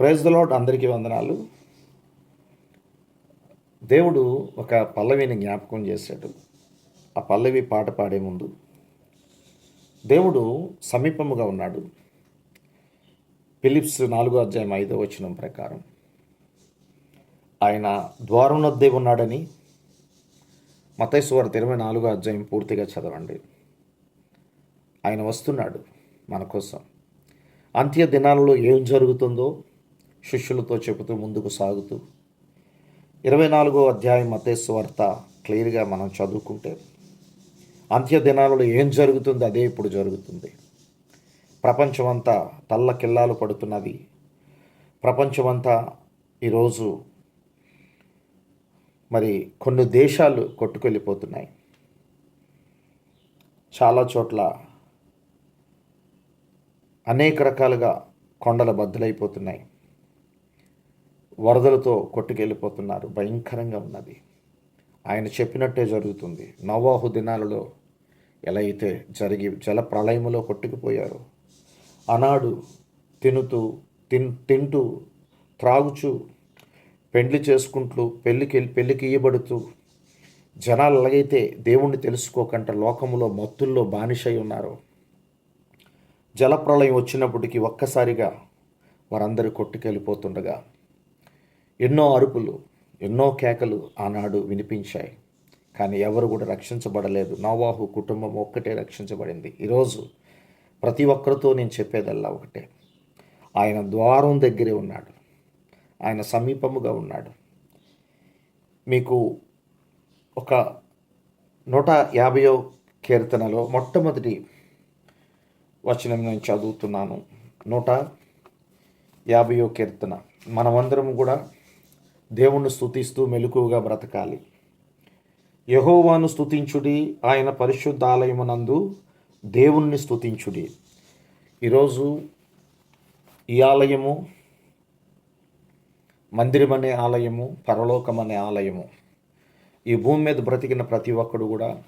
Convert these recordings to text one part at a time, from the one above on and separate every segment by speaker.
Speaker 1: Praise the lord అందరికీ వందనాలు. దేవుడు ఒక పల్లవిని జ్ఞాపకం చేశాడు. ఆ పల్లవి పాట పాడే ముందు దేవుడు సమీపముగా ఉన్నాడు. ఫిలిప్స్ నాలుగో అధ్యాయం ఐదో వచనం ప్రకారం. ఆయన ద్వారమునొద్దే ఉన్నాడని మతేశ్వర ఇరవై నాలుగో అధ్యాయం పూర్తిగా చదవండి. ఆయన వస్తున్నాడు మన కోసం. అంత్య దినాలలో ఏం జరుగుతుందో శిష్యులతో చెబుతూ ముందుకు సాగుతూ. ఇరవై నాలుగో అధ్యాయం మతేశ్వార్త క్లియర్గా మనం చదువుకుంటే అంత్య దినాలలో ఏం జరుగుతుంది అదే ఇప్పుడు జరుగుతుంది. ప్రపంచమంతా తల్ల కిల్లాలు పడుతున్నది. ప్రపంచమంతా ఈరోజు మరి కొన్ని దేశాలు కొట్టుకెళ్ళిపోతున్నాయి. చాలా చోట్ల అనేక రకాలుగా కొండల బద్దలైపోతున్నాయి. వరదలతో కొట్టుకెళ్ళిపోతున్నారు. భయంకరంగా ఉన్నది. ఆయన చెప్పినట్టే జరుగుతుంది. నవాహు దినాలలో ఎలా అయితే జరిగి జల ప్రళయములో కొట్టుకుపోయారు ఆనాడు తినుతూ తిన్ తింటూ త్రాగుచూ పెండ్లి చేసుకుంటూ పెళ్ళికి పెళ్ళికి ఇయ్యబడుతూ జనాలు ఎలాగైతే దేవుణ్ణి తెలుసుకోకుండా లోకములో మత్తుల్లో బానిసై ఉన్నారో జలప్రళయం వచ్చినప్పటికీ ఒక్కసారిగా వారందరూ కొట్టుకెళ్ళిపోతుండగా ఎన్నో అరుపులు ఎన్నో కేకలు ఆనాడు వినిపించాయి. కానీ ఎవరు కూడా రక్షించబడలేదు. నవాహు కుటుంబం ఒక్కటే రక్షించబడింది. ఈరోజు ప్రతి ఒక్కరితో నేను చెప్పేదల్లా ఒకటే. ఆయన ద్వారం దగ్గరే ఉన్నాడు. ఆయన సమీపముగా ఉన్నాడు. మీకు ఒక నూట యాభయో కీర్తనలో మొట్టమొదటి వచనం నేను చదువుతున్నాను. నూట యాభయో కీర్తన. మనమందరం కూడా దేవుణ్ణి స్థుతిస్తూ మెలకువగా బ్రతకాలి. యహోవాను స్తుతించుడి ఆయన పరిశుద్ధ ఆలయమునందు దేవుణ్ణి స్థుతించుడి ఈరోజు ఈ ఆలయము మందిరం అనే ఆలయము పరలోకం అనే ఆలయము. ఈ భూమి మీద బ్రతికిన ప్రతి ఒక్కడు కూడా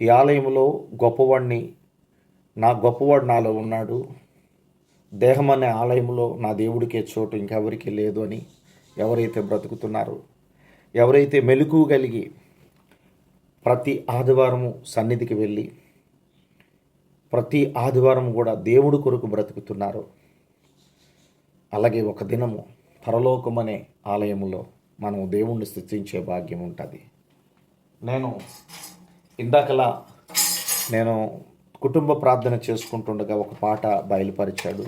Speaker 1: ఈ ఆలయంలో గొప్పవాడిని నా గొప్పవాడు నాలో ఉన్నాడు. దేహం అనే ఆలయంలో నా దేవుడికే చోటు ఇంకెవరికి లేదు అని ఎవరైతే బ్రతుకుతున్నారో ఎవరైతే మెలకు కలిగి ప్రతి ఆదివారము సన్నిధికి వెళ్ళి ప్రతి ఆదివారం కూడా దేవుడు కొరకు బ్రతుకుతున్నారు అలాగే ఒక దినము పరలోకం అనే ఆలయములో మనం దేవుణ్ణి స్థుతించే భాగ్యం ఉంటుంది. నేను ఇందాకలా నేను కుటుంబ ప్రార్థన చేసుకుంటుండగా ఒక పాట బయలుపరిచాడు.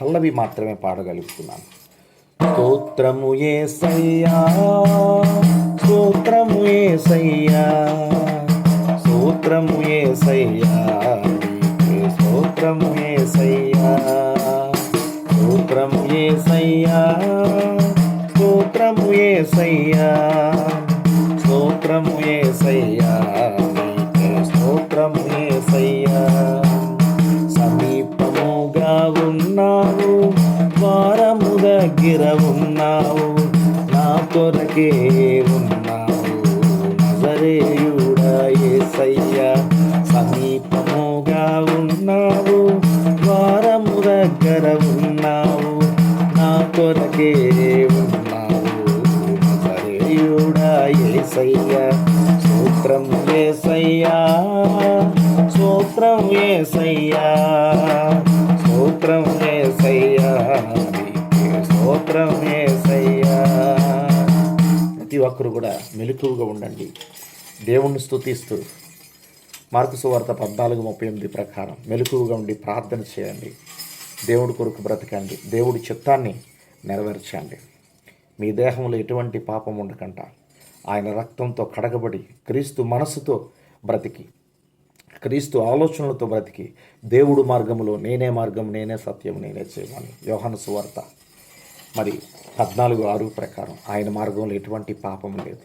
Speaker 1: పల్లవి మాత్రమే పాడగలుగుతున్నాను. స్తోత్రము ఏసయ్యా స్తోత్రము ఏసయ్యా స్తోత్రము ఏసయ్యా నీకే స్తోత్రము ఏసయ్యా స్తోత్రము ఏసయ్యా స్తోత్రము ఏసయ్యా స్తోత్రము ఏసయ్యా నీకే స్తోత్రము ఏసయ్యా. సమీపముగా ఉన్నావు దగ్గర ఉన్నావు నా కొరకే ఉన్నావు. నజరేయుడా ఏసయ్యా సమీపముగా ఉన్నావు. వారము దగ్గర ఉన్నావు నా కొరకే ఉన్నావు. నజరేయుడా ఏసయ్యా సూత్రం ఏసయ్యా సూత్రం ఏసయ్యా సూత్రం ఒక్కరు కూడా మెలకువగా ఉండండి. దేవుణ్ణి స్థుతిస్తూ మార్కు సువార్త పద్నాలుగు ముప్పై ఎనిమిది ప్రకారం మెలకువగా ఉండి ప్రార్థన చేయండి. దేవుడి కొరకు బ్రతకండి. దేవుడి చిత్తాన్ని నెరవేర్చండి. మీ దేహంలో ఎటువంటి పాపం ఉండకుండా ఆయన రక్తంతో కడగబడి క్రీస్తు మనసుతో బ్రతికి క్రీస్తు ఆలోచనలతో బ్రతికి దేవుడు మార్గములో నేనే మార్గం నేనే సత్యం నేనే చేయమని యోహన సువార్త మరి పద్నాలుగు ఆరు ప్రకారం ఆయన మార్గంలో ఎటువంటి పాపం లేదు.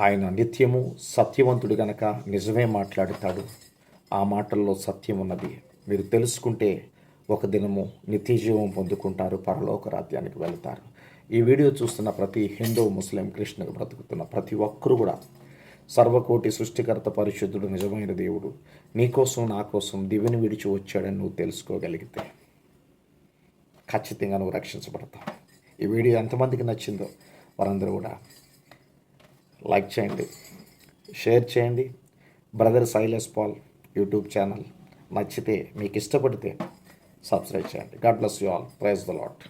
Speaker 1: ఆయన నిత్యము సత్యవంతుడు గనక నిజమే మాట్లాడుతాడు. ఆ మాటల్లో సత్యం ఉన్నది మీరు తెలుసుకుంటే ఒక దినము నిత్య జీవం పొందుకుంటారు పరలోక రాజ్యానికి వెళ్తారు. ఈ వీడియో చూస్తున్న ప్రతి హిందూ ముస్లిం క్రిస్టియన్ బ్రతుకుతున్న ప్రతి ఒక్కరు కూడా సర్వకోటి సృష్టికర్త పరిశుద్ధుడు నిజమైన దేవుడు నీకోసం నా కోసం దివిని విడిచి వచ్చాడని నువ్వు తెలుసుకోగలిగితే ఖచ్చితంగా నువ్వు రక్షించబడతావు ఈ వీడియో ఎంతమందికి నచ్చిందో వారందరూ కూడా లైక్ చేయండి షేర్ చేయండి. Brother Silas Paul YouTube channel నచ్చితే మీకు ఇష్టపడితే సబ్స్క్రైబ్ చేయండి. God bless you all. Praise the Lord